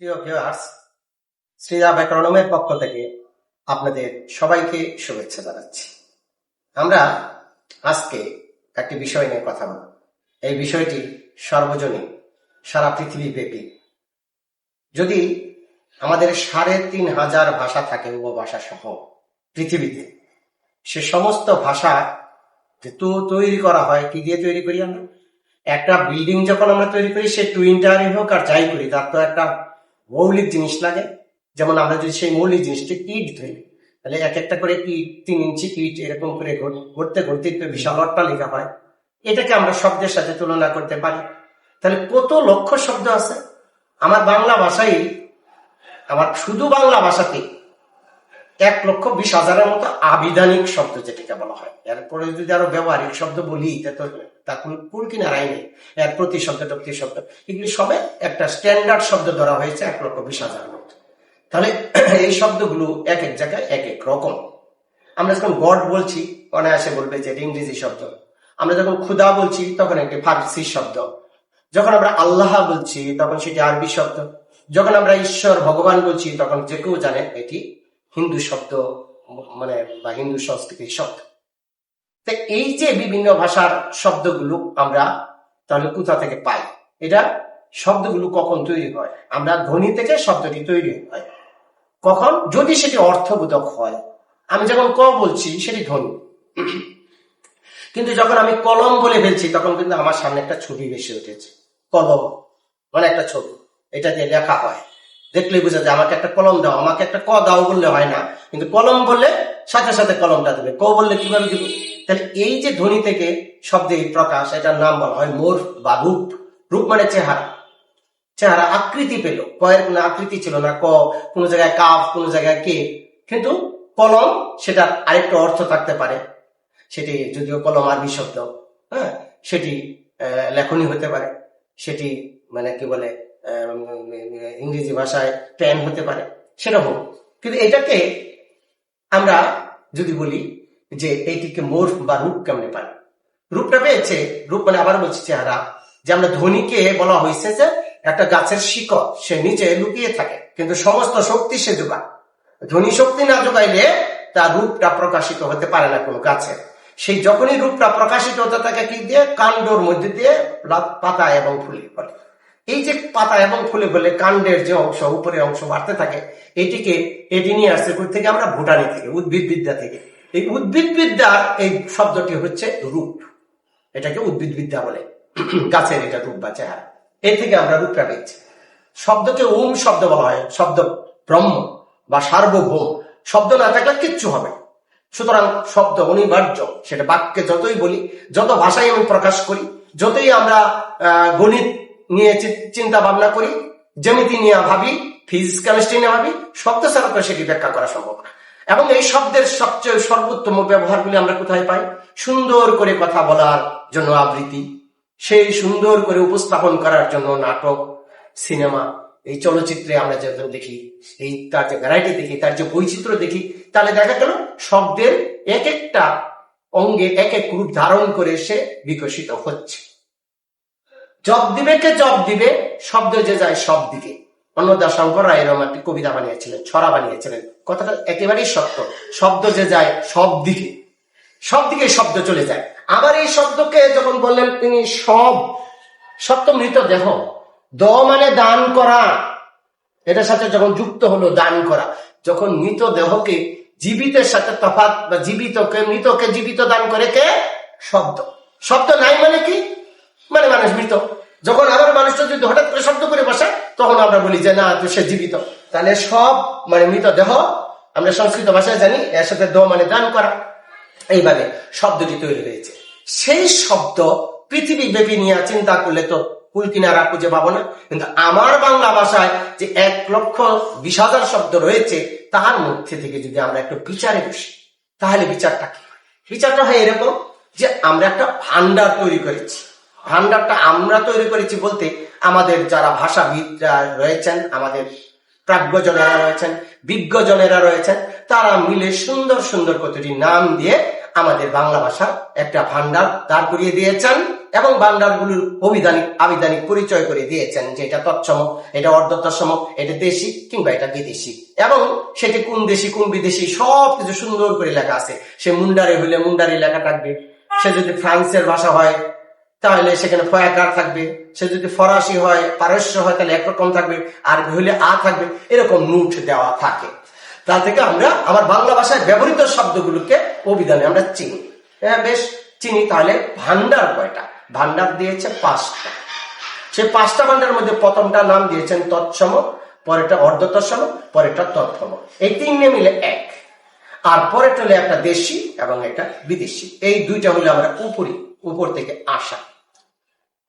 প্রিয় ভিউয়ার্স শ্রীরা ব্যাকরণমের পক্ষ থেকে আপনাদের সবাইকে শুভেচ্ছা জানাচ্ছি। আমরা আজকে একটি বিষয় নিয়ে কথা বলব। এই বিষয়টি সর্বজনীন, সারা পৃথিবী ব্যাপী যদি আমাদের সাড়ে তিন হাজার ভাষা থাকে উপভাষা সহ পৃথিবীতে, সে সমস্ত ভাষা তো তৈরি করা হয়, কি দিয়ে তৈরি করি আমরা? একটা বিল্ডিং যখন আমরা তৈরি করি, সে টুইন্টারই হোক আর যাই করি, তার তো একটা মৌলিক জিনিস লাগে। যেমন আমরা যদি সেই মৌলিক জিনিসটি ইট ধরি, তাহলে এক একটা করে ইট, তিন ইঞ্চি ইট এরকম করে ঘর- ঘুরতে ঘুরতে একটু বিশাল অট্টালিকা হয়। এটাকে আমরা শব্দের সাথে তুলনা করতে পারি। তাহলে কত লক্ষ শব্দ আছে? আমার বাংলা ভাষাই, আমার শুধু বাংলা ভাষাতে এক লক্ষ বিশ হাজারের মতো আবিধানিক শব্দ যেটাকে বলা হয়। এরপরে যদি আরও ব্যবহারিক শব্দ বলি তার কোনো নেই। এর প্রতি শব্দ টপ্তি শব্দ। এগুলি সবে একটা স্ট্যান্ডার্ড শব্দ ধরা হয়েছে এক লক্ষ বিশ হাজারের মতো। তাহলে এই শব্দগুলো এক এক জায়গায় এক এক রকম। আমরা যখন গড বলছি, অনায়াসে বলবে যে ইংরেজি শব্দ। আমরা যখন ক্ষুদা বলছি, তখন একটি ফার্সি শব্দ। যখন আমরা আল্লাহ বলছি, তখন সেটি আরবি শব্দ। যখন আমরা ঈশ্বর, ভগবান বলছি, তখন যে কেউ জানে এটি হিন্দু শব্দ মানে বা হিন্দু সংস্কৃতির শব্দ। তো এই যে বিভিন্ন ভাষার শব্দগুলো আমরা তাহলে কোথা থেকে পাই? এটা শব্দগুলো কখন তৈরি হয়? আমরা ধ্বনি থেকে শব্দটি তৈরি হয়। কখন? যদি সেটি অর্থবোধক হয়। আমি যখন ক বলছি, সেটি ধ্বনি। কিন্তু যখন আমি কলম বলে ফেলছি, তখন কিন্তু আমার সামনে একটা ছবি বেশি উঠেছে। কলম মানে একটা ছবি। এটা দিয়ে লেখা হয়। দেখলেই বোঝা যায়, আমাকে একটা কলম দাও, আমাকে একটা ক দাও বললে হয় না। কিন্তু কলম বললে সাথে সাথে কলমটা দেবে। ক বললে কীভাবে দেবে? তাহলে এই যে ধ্বনি থেকে শব্দের প্রকাশ, এটার নাম বলা হয় মোর বা রূপ। রূপ মানে চেহারা। চেহারা আকৃতি পেল। কয়ের কোনো আকৃতি ছিল না। ক, কোনো জায়গায় কাফ, কোনো জায়গায় কে। কিন্তু কলম সেটা আরেকটা অর্থ থাকতে পারে। সেটি যদিও কলম আরবি শব্দ হ্যাঁ? সেটি লেখনী হতে পারে। সেটি মানে কি বলে? ইংরেজি ভাষায় প্যান হতে পারে সেরকম কিন্তু এটাকে আমরা যদি বলি যে এইটিকে মোর বা রূপ কেমনে পাই রূপটা পেয়েছে, রূপ মানে আবার বলছি চেহারা, যে আমরা ধ্বনিকে বলা হয়েছে যে একটা গাছের শিকড়, সে নিচে লুকিয়ে থাকে, কিন্তু সমস্ত শক্তি সে যোগায়। ধ্বনি শক্তি না যোগাইলে তার রূপটা প্রকাশিত হতে পারে না কোনো গাছে। সেই যখনই রূপটা প্রকাশিত হতে থাকে কি দিয়ে? কাণ্ডর মধ্যে দিয়ে পাতা এবং ফুলে ফলে এই যে পাতা এবং ফুলে ফলে কাণ্ডের যে অংশ, উপরের অংশ বাড়তে থাকে, এটিকে এটি নিয়ে আসছে থেকে আমরা ভুটানি থেকে উদ্ভিদ বিদ্যা থেকে। এই উদ্ভিদ বিদ্যার এই শব্দটি হচ্ছে রূপ। এটাকে উদ্ভিদ বিদ্যা বলে। গাছের এটা রূপ বা চেহারা। এ থেকে আমরা রূপটা পেয়েছি। শব্দকে ওম শব্দ বলা হয়, শব্দ ব্রহ্ম বা সার্বভৌম। শব্দ না থাকলে কিচ্ছু হবে। সুতরাং শব্দ অনিবার্য, সেটা বাক্যে যতই বলি, যত ভাষায় আমি প্রকাশ করি, যতই আমরা গণিত নিয়ে চিন্তা ভাবনা করি, জ্যামিতি নিয়ে ভাবি ফিজিক্স কেমিস্ট্রি নিয়ে ভাবি শব্দ ছাড়া তো সেটি ব্যাখ্যা করা সম্ভব না। এবং এই শব্দের সবচেয়ে সর্বোত্তম ব্যবহারগুলি আমরা কোথায় পাই? সুন্দর করে কথা বলার জন্য আবৃত্তি, সেই সুন্দর করে উপস্থাপন করার জন্য নাটক, সিনেমা, এই চলচ্চিত্রে আমরা যখন দেখি, এই তার যে ভ্যারাইটি দেখি, তার যে বৈচিত্র্য দেখি, তাহলে দেখা গেল শব্দের এক একটা অঙ্গে এক এক রূপ ধারণ করে সে বিকশিত হচ্ছে। জব দিবে কে জব দিবে, শব্দ যে যায় সব দিকে। অন্নদা শঙ্কর রায় এরকম একটি কবিতা বানিয়েছিলেন, ছড়া বানিয়েছিলেন। কথাটা একেবারেই সত্য, শব্দ যে যায় সব দিকে। সব দিকে শব্দ চলে যায়। আবার এই শব্দকে যখন বললেন তিনি, সব সত্য মৃত দেহ, দ মানে দান করা। এটার সাথে যখন যুক্ত হলো দান করা, যখন মৃত দেহকে জীবিতের সাথে তফাত বা জীবিতকে, মৃতকে জীবিত দান করে কে? শব্দ। শব্দ নাই মানে কি? মানে মানুষ মৃত। যখন আবার মানুষটা যদি হঠাৎ করে শব্দ করে বসে, তখন আমরা বলি যে, না, তো সে জীবিত। তাহলে সব মানে মৃত দেহ আমরা সংস্কৃত ভাষায় জানি, এর সাথে দ মানে দান করা। এইভাবে শব্দটি তৈরি হয়েছে। সেই শব্দ পৃথিবী ব্যাপী নিয়ে চিন্তা করলে তো কুল কিনারা খুঁজে পাবো না। কিন্তু আমার বাংলা ভাষায় যে এক লক্ষ বিশ হাজার শব্দ রয়েছে তার মধ্যে থেকে যদি আমরা একটু বিচারে বসি, তাহলে বিচারটা কি? বিচারটা হয় এরকম যে আমরা একটা ভান্ডার তৈরি করেছি। ভান্ডারটা আমরা তৈরি করেছি বলতে আমাদের যারা ভাষাবিদরা রয়েছেন, আমাদের প্রাজ্ঞজনেরা রয়েছেন, বিজ্ঞজনেরা রয়েছেন, তারা মিলে সুন্দর সুন্দর কতটি নাম দিয়ে আমাদের বাংলা ভাষার একটা ভান্ডার দাঁড় করিয়ে দিয়েছেন এবং ভান্ডারগুলোর অভিধানিক আবিধানিক পরিচয় করে দিয়েছেন যে এটা তৎসম, এটা অর্ধতৎসম, এটা দেশি কিংবা এটা বিদেশি। এবং সেটি কোন দেশি, কোন বিদেশি সব কিছু সুন্দর করে লেখা আছে। সে মুন্ডারি হইলে মুন্ডারি লেখা থাকবে। সে যদি ফ্রান্সের ভাষা হয় তাহলে সেখানে ফয়াকার থাকবে, সে যদি ফরাসি হয়, পারস্য হয়, তাহলে একরকম থাকবে আরবি হলে আ থাকবে, এরকম নোট দেওয়া থাকে। তা থেকে আমরা আমার বাংলা ভাষায় ব্যবহৃত শব্দগুলোকে অভিধানে আমরা চিনি। হ্যাঁ বেশ, চিনি তাহলে ভান্ডার কয়টা? ভান্ডার দিয়েছে পাঁচটা। সে পাঁচটা ভান্ডার মধ্যে প্রথমটা নাম দিয়েছেন তৎসম, পরেরটা অর্ধতৎসম, পরেরটা তৎসম। এই তিনটে মিলে এক। আর পরেরটা হলো একটা দেশি এবং একটা বিদেশি। এই দুইটা হলো আমরা উপরি, উপর থেকে আসা।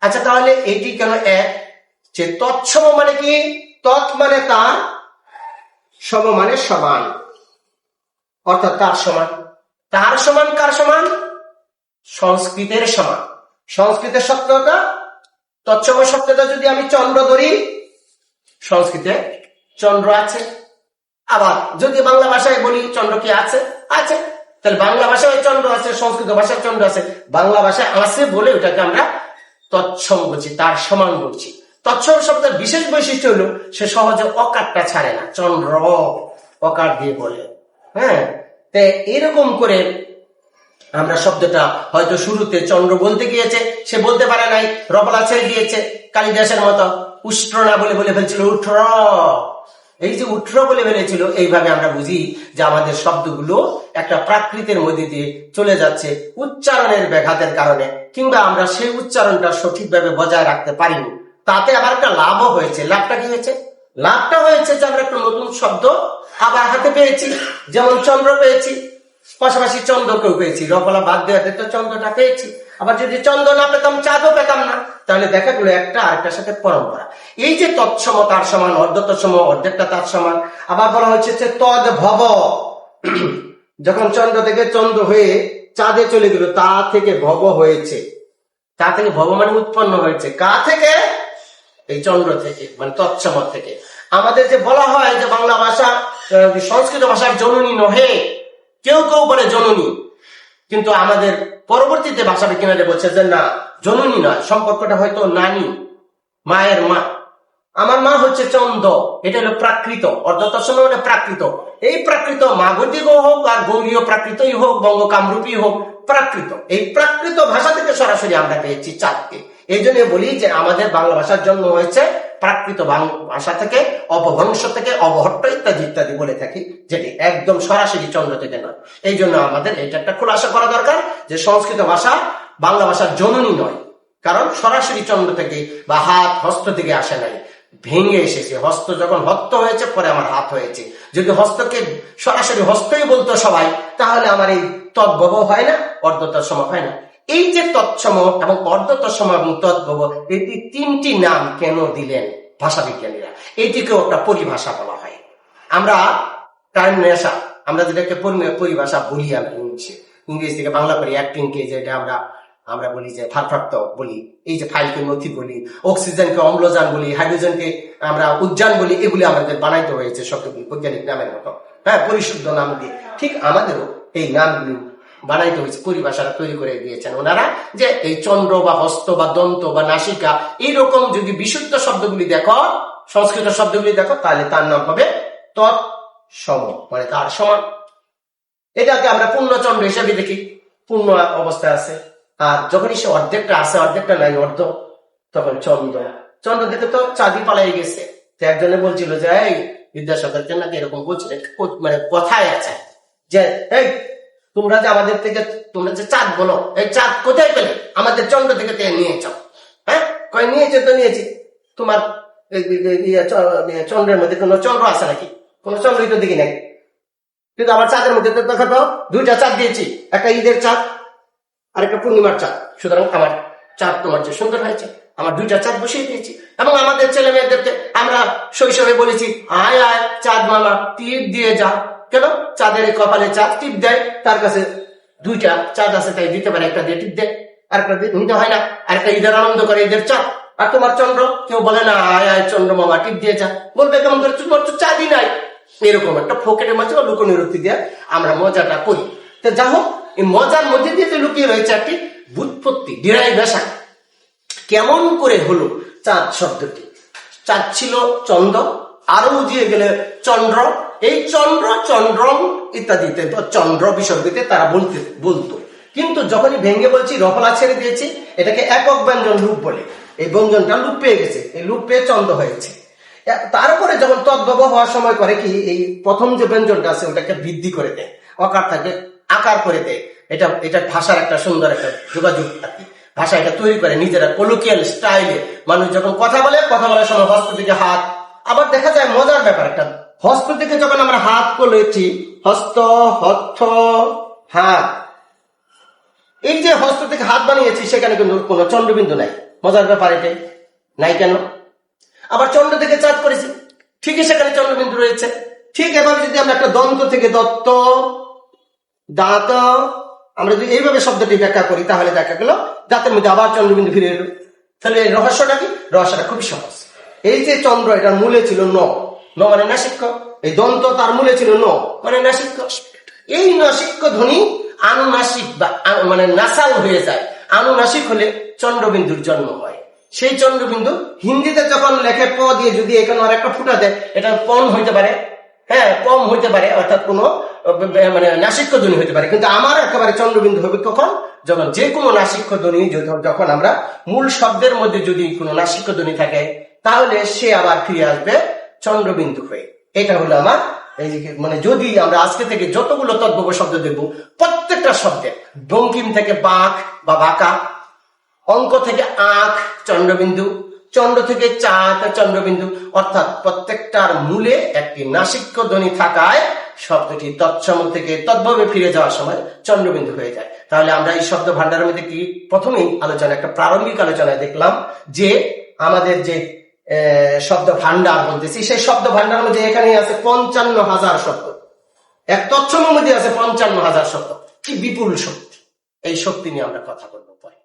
আচ্ছা তাহলে এটি কেন এক? যে তৎসম মানে কি? তৎ মানে তার সম মানে সমান। অর্থাৎ তার সমান। তার সমান কার সমান? সংস্কৃতের সমান। সংস্কৃতের সত্যতা? তৎসম সত্যতা যদি আমি চন্দ্র ধরি, সংস্কৃতে চন্দ্র আছে। আবার যদি বাংলা ভাষায় বলি, চন্দ্র কি আছে? আছে। তাহলে বাংলা ভাষায় চন্দ্র আছে, সংস্কৃত ভাষায় চন্দ্র আছে। বাংলা ভাষায় আছে বলে ওটাকে আমরা তৎসম বলছি, তার সমান বলছি। তৎসম শব্দের বিশেষ বৈশিষ্ট্য হলো, সে সহজে অকারটা ছাড়ে না চন্দ্র অকার দিয়ে বলে। হ্যাঁ? তে এরকম করে আমরা শব্দটা হয়তো শুরুতে চন্দ্র বলতে গিয়েছে, সে বলতে পারে নাই, রবলা ছেড়ে দিয়েছে, কালিদাসের মতো উষ্ট্র না বলে বলে ফেলছিল, উঠ্র। এই যে উঠ্র বলে ফেলেছিল, এইভাবে আমরা বুঝি যে আমাদের শব্দগুলো একটা প্রাকৃতের মধ্যে দিয়ে চলে যাচ্ছে, উচ্চারণের ব্যাঘাতের কারণে, কিংবা আমরা সেই উচ্চারণটা সঠিকভাবে বজায় রাখতে পারিনি। তাতে আবার একটা লাভও হয়েছে। লাভটা কি হয়েছে? লাভটা হয়েছে যে আমরা একটা নতুন শব্দ আবার হাতে পেয়েছি, যেমন চন্দ্র পেয়েছি, পাশাপাশি চন্দ্রকেও পেয়েছি। রকলা বাদ দেওয়াতে তো চন্দ্রটা পেয়েছি। আবার যদি চন্দ্র না পেতাম, চাঁদও পেতাম না, তাহলে দেখা গেলো একটা আরেকটার সাথে পরম্পরা। এই যে তৎসম তার সমান অর্ধ তৎসম অর্ধেকটা তার সমান, আবার বলা হচ্ছে যে তদ ভব যখন চন্দ্র থেকে চন্দ্র হয়ে চাঁদে চলে গেল, তা থেকে ভব হয়েছে। তা থেকে ভব মানে উৎপন্ন হয়েছে। কা থেকে? এই চন্দ্র থেকে মানে তৎসম থেকে। আমাদের যে বলা হয় যে বাংলা ভাষা সংস্কৃত ভাষার জননী নহে। কেউ কেউ বলে জননী। কিন্তু আমাদের পরবর্তীতে ভাষা বিজ্ঞানীরা বলছে যে, না, জননী নয়, সম্পর্কটা হয়তো নানি, মায়ের মা। আমার মা হচ্ছে চন্দ, এটা হলো প্রাকৃত অর্ধতৎসম মানে প্রাকৃত। এই প্রাকৃত মাগধিক হোক আর গৌরীয় প্রাকৃতই হোক বঙ্গ কামরূপী হোক, প্রাকৃত। এই প্রাকৃত ভাষা থেকে সরাসরি আমরা পেয়েছি চাঁদকে। এই জন্য বলি যে, আমাদের বাংলা ভাষার জন্ম হয়েছে প্রাকৃত ভাষা থেকে, অপভ্রংশ থেকে, অবহট্ট ইত্যাদি ইত্যাদি বলে থাকি, যেটি একদম সরাসরি চন্দ্র থেকে নয় এই জন্য আমাদের এটা একটা খোলাসা করা দরকার যে সংস্কৃত ভাষা বাংলা ভাষার জননী নয়। কারণ সরাসরি চন্দ্র থেকে বা হাত হস্ত থেকে আসে নাই। ভেঙে এসেছে। হস্ত যখন হস্ত হয়েছে, পরে আমার হাত হয়েছে। যদি হস্তকে সরাসরি হস্তই বলতো সবাই, তাহলে আমার এই তদ্ভব হয় না অর্ধতার অর্ধতৎসম হয় না। এই যে তৎসম এবং অর্ধতৎসম এবং তদ্ভব এই তিনটি নাম কেন দিলেন ভাষা বিজ্ঞানীরা? এইটিকেও একটা পরিভাষা বলা হয়। আমরা টাইম নেশা, আমরা যেটাকে পরি- পরিভাষা বলি আমরা ইংলিশে। ইংরেজি থেকে বাংলা করি অ্যাক্টিংকে যেটা আমরা আমরা বলি যে ভারপ্রাপ্ত বলি। এই যে ফাইলকে নথি বলি, অক্সিজেনকে অম্লজান বলি, হাইড্রোজেনকে আমরা উদ্যান বলি, এগুলি আমাদের বানাইতে হয়েছে শব্দগুলি বৈজ্ঞানিক নামের মতো। হ্যাঁ পরিশুদ্ধ নাম দিয়ে। ঠিক আমাদেরও এই নামগুলি বানাইতে হয়েছে পরিভাষাটা তৈরি করে দিয়েছেন ওনারা যে এই চন্দ্র বা হস্ত বা দন্ত বা নাসিকা, এইরকম যদি বিশুদ্ধ শব্দগুলি দেখো, সংস্কৃত শব্দগুলি দেখো, তাহলে তার নাম হবে তৎ সম মানে তার সমান। এটাকে আমরা পূর্ণচন্দ্র হিসেবে দেখি। পূর্ণ অবস্থায় আছে। আর যখনই সে অর্ধেকটা আছে, অর্ধেকটা নাই, অর্ধ, তখন চন্দ্র। চন্দ্র দেখে তো চাঁদি পালাই গেছে। তো একজনে বলছিল যে, এই বিদ্যাসাগরকে নাকি এরকম বলছিল মানে কথায় আছে যে, এই তোমরা যে আমাদের থেকে, তোমরা যে চাঁদ বলো, এই চাঁদ কোথায় পেলে? আমাদের চন্দ্র থেকে তে নিয়েছ হ্যাঁ? কয় নিয়েছে তো নিয়েছি। তোমার ইয়ে চন্দ্রের মধ্যে কোনো চন্দ্র আছে নাকি? কোনো চন্দ্রই তো দেখি নাই। কিন্তু আমার চাঁদের মধ্যে তো দেখা দাও দুইটা চাঁদ দিয়েছি, একটা ঈদের চাঁদ আর একটা পূর্ণিমার চাঁদ। সুতরাং আমার চাঁদ তোমার যে সুন্দর হয়েছে। আমার দুইটা চাঁদ বসিয়ে দিয়েছি। এবং আমাদের ছেলে মেয়েদেরকে আমরা শৈশবে বলেছি, আয় আয়, চাঁদ মামা টিপ দিয়ে যা। কেন? চাঁদের কপালে চাঁদ টিপ দেয়, তার কাছে দুইটা চাঁদ আছে, তাই দিতে পারে, একটা দিয়ে টিপ দেয় আর একটা দিয়ে নিতে হয় না আর একটা ঈদের আনন্দ করে ঈদের চাঁদ। আর তোমার চন্দ্র? কেউ বলে না, আয় আয়, চন্দ্র মামা টিপ দিয়ে যা। বলবে কেমন করে তোমার তো চাঁদই নাই। এরকম একটা ফোকেটের মাঝে বা লুকো নিরুক্তি দিয়ে আমরা মজাটা করি। তো যা হোক, এই মজার মধ্যে দিয়ে লুকিয়ে রয়েছে একটি বুৎপত্তি ডিরাই ডিরাইভেশন কেমন করে হলো চাঁদ শব্দটি? চাঁদ ছিল চন্দ্র, আরও উজিয়ে গেলে চন্দ্র। এই চন্দ্র, চন্দ্রম ইত্যাদিতে চন্দ্র বিসর্গতে তারা বলতে, বলতো। কিন্তু যখনই ভেঙ্গে বলছি, রফলা ছেড়ে দিয়েছি, এটাকে একক ব্যঞ্জন লুপ বলে। এই ব্যঞ্জনটা লুপ পেয়ে গেছে। এই লুপ পেয়ে চন্দ্র হয়েছে। তারপরে যখন তদ্ভব হওয়ার সময় করে কি, এই প্রথম যে ব্যঞ্জনটা আছে, ওটাকে বৃদ্ধি করে দেয়। অকার থাকে, আকার করে দেয়। এটা এটা ভাষার একটা সুন্দর একটা যোগাযোগ আর কি ভাষা এটা তৈরি করে নিজেরা কলোকিয়াল স্টাইলে মানুষ যখন কথা বলে, কথা বলার সময় হস্ত দিকে হাত। আবার দেখা যায় মজার ব্যাপার একটা, হস্ত থেকে যখন আমরা হাত করেছি হস্ত হস্ত হাত, এই যে হস্ত থেকে হাত বানিয়েছি, সেখানে কিন্তু কোনো চন্দ্রবিন্দু নাই। মজার ব্যাপার এটাই নাই কেন? আবার চন্দ্র থেকে চাঁদ করেছি, ঠিকই সেখানে চন্দ্রবিন্দু রয়েছে। ঠিক এভাবে যদি আমরা একটা দন্ত থেকে দত্ত, দাঁত আমরা যদি এইভাবে শব্দটি ব্যাখ্যা করি, তাহলে দেখা গেল দাঁতের মধ্যে আবার চন্দ্রবিন্দু ফিরে এলো। তাহলে এই রহস্যটা কি? রহস্যটা খুবই সহজ। এই যে চন্দ্র, এটার মূলে ছিল ন। ন মানে নাসিক্য। এই দন্ত তার মূলে ছিল ন। মানে নাসিক্য। এই নাসিক্য ধ্বনি আনুনাসিক বা মানে নাসাল হয়ে যায়। আনুনাসিক হলে চন্দ্রবিন্দুর জন্ম হয়। সেই চন্দ্রবিন্দু হিন্দিতে যখন লেখে প দিয়ে যদি এখানে আর একটা ফুটা দেয়, এটা পণ হইতে পারে। হ্যাঁ কম হইতে পারে, অর্থাৎ কোনো মানে নাসিক্য ধ্বনি হইতে পারে। কিন্তু আমার একেবারে চন্দ্রবিন্দু হবে কখন? যখন যে কোনো নাসিক্য ধ্বনি যখন আমরা মূল শব্দের মধ্যে যদি কোনো নাসিক্য ধ্বনি থাকে, তাহলে সে আবার ফিরে আসবে চন্দ্রবিন্দু হয়ে। এটা হলো আমার এই যে মানে যদি আমরা আজকে থেকে যতগুলো তদ্ভব শব্দ দেখব, প্রত্যেকটা শব্দে বঙ্কিম থেকে বাঁক বা বাঁকা, অঙ্ক থেকে আখ চন্দ্রবিন্দু চন্দ্র থেকে চাঁদ, চন্দ্রবিন্দু, অর্থাৎ প্রত্যেকটার মূলে একটি নাসিক্য ধ্বনি থাকায় শব্দটি তৎসম থেকে তদ্ভবে ফিরে যাওয়ার সময় চন্দ্রবিন্দু হয়ে যায়। তাহলে আমরা এই শব্দ ভান্ডারের মধ্যে প্রথমেই আলোচনা, একটা প্রারম্ভিক আলোচনায় দেখলাম যে আমাদের যে শব্দ ভান্ডার বলতেছি, সেই শব্দ ভান্ডারের মধ্যে এখানে আছে পঞ্চান্ন হাজার শব্দ। এক তৎসমের মধ্যে আছে পঞ্চান্ন হাজার শব্দ। কি বিপুল শক্তি। এই শক্তি নিয়ে আমরা কথা বলব পরে।